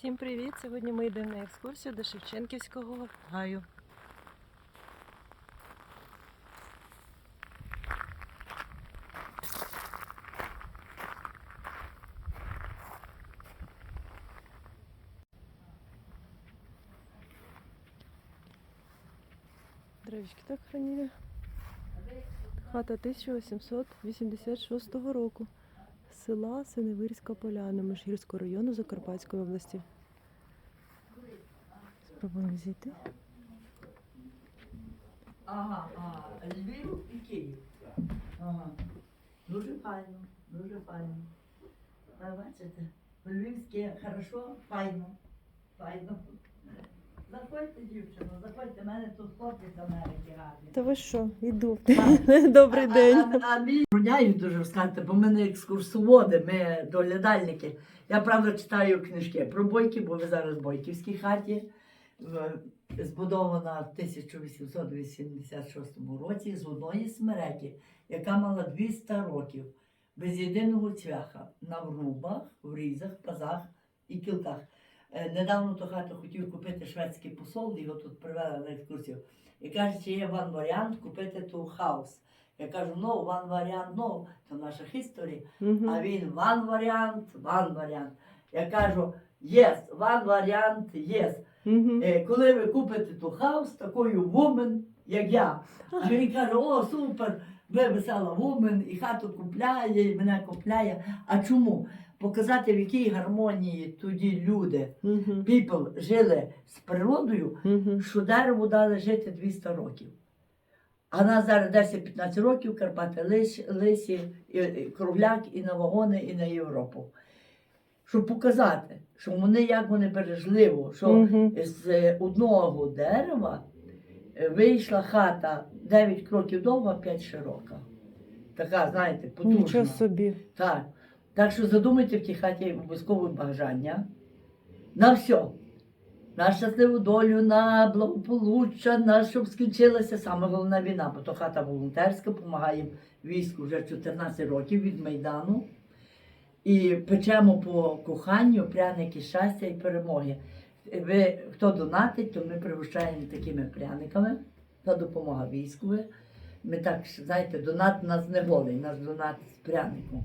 Всім привіт! Сьогодні ми йдемо на екскурсію до Шевченківського гаю. Дровички так хранили. Хата 1886 року. Села Синевирська Поляна Межгірського району Закарпатської області. Спробуємо зійти. Ага, а Львів і Київ. Ага. Дуже файно, дуже файно. А бачите, Львівське хорошо, файно, файно. Заходьте, дівчино, заходьте, мене тут хлопець з Америки гарний. Та ви що, йду. Добрий день. А, а, а мій броняю дуже розказати, бо ми не екскурсоводи, ми доглядальники. Я правда читаю книжки про бойки, бо ви зараз в бойківській хаті. Збудована в 1886 році з одної смереки, яка мала 200 років, без єдиного цвяха, на врубах, в різах, пазах і кілках. Е, Недавно ту хату хотів купити шведський посол, його тут привели на екскурсію. І каже, чи є ван варіант купити ту хаус. Я кажу, no, one варіант, no, це наша історія. Мгм. А він one варіант, one варіант. Я кажу, yes, one варіант, yes. Е, Коли ви купите ту хаус, такою вумен, як я. А він каже, о, супер, ви весела вумен, і хату купляє, і мене купляє. А чому? Показати, в якій гармонії тоді люди, Мгм. people жили з природою, Мгм. що дереву дали жити 200 років. А нас зараз 10-15 років Карпати лиш, лисі, і, і кругляк і на вагони, і на Європу. Щоб показати, що вони як вони бережливо, що Мгм. з е, одного дерева вийшла хата 9 кроків довга, 5 широка. Така, знаєте, потужна. Нічого собі. Так. Так що задумайте в тій хаті обов'язково бажання на все. На щасливу долю, на благополуччя, на щоб скінчилася саме головна війна, бо то хата волонтерська, допомагає війську вже 14 років від Майдану. І печемо по коханню, пряники щастя і перемоги. Ви, хто донатить, то ми пригощаємо такими пряниками. Та допомога військові. Ми так, знаєте, донат нас не голий, наш донат з пряником.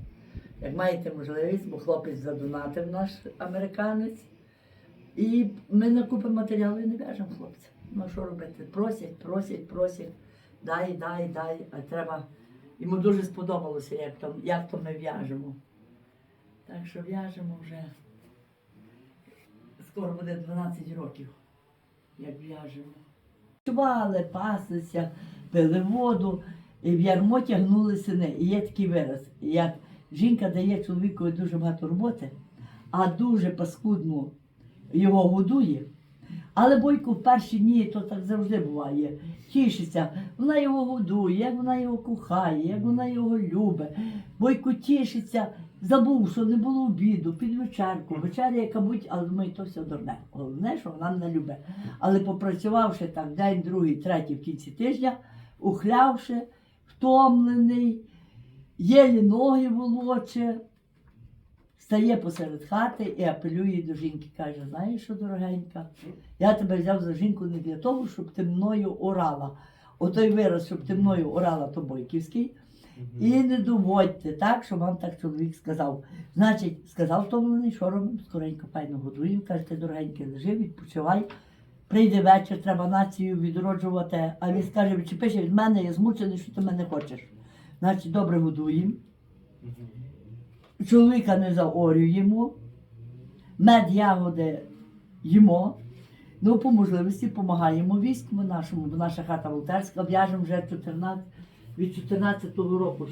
Як маєте можливість, бо хлопець задонатив наш американець. І ми накупимо матеріали і не в'яжемо хлопця. Ну що робити? Просять, просять, просять, дай, дай, дай. А треба. Йому дуже сподобалося, як то, як то ми в'яжемо. Так що в'яжемо вже. Скоро буде 12 років, як в'яжемо. Чували, паслися, пили воду, і в ярмо тягнули сини. І є такий вираз, як жінка дає чоловікові дуже багато роботи, а дуже паскудно його годує. Але Бойко в перші дні, то так завжди буває, тішиться. Вона його годує, як вона його кохає, як вона його любить. Бойко тішиться, забув, що не було обіду, під вечерку, вечеря яка будь, але думаю, то все дурне. Головне, що вона мене любить. Але попрацювавши так день, другий, третій в кінці тижня, ухлявши, втомлений, єлі ноги волоче, стає посеред хати і апелює до жінки. Каже: знаєш що, дорогенька, я тебе взяв за жінку не для того, щоб ти мною орала. Отой вираз, щоб ти мною орала, то бойківський. І не доводьте так, що вам так чоловік сказав. Значить, сказав втомлений, що робимо? Скоренько файно годуємо. Каже, ти дорогенький, лежи, відпочивай. Прийде вечір, треба націю відроджувати. А він скаже, відчепися від мене, я змучений, що ти мене хочеш. Значить, добре годуємо. Чоловіка не заорюємо, мед ягоди їмо. Ну, по можливості допомагаємо війську нашому, бо наша хата волонтерська, в'яжемо вже 14, від 14-го року.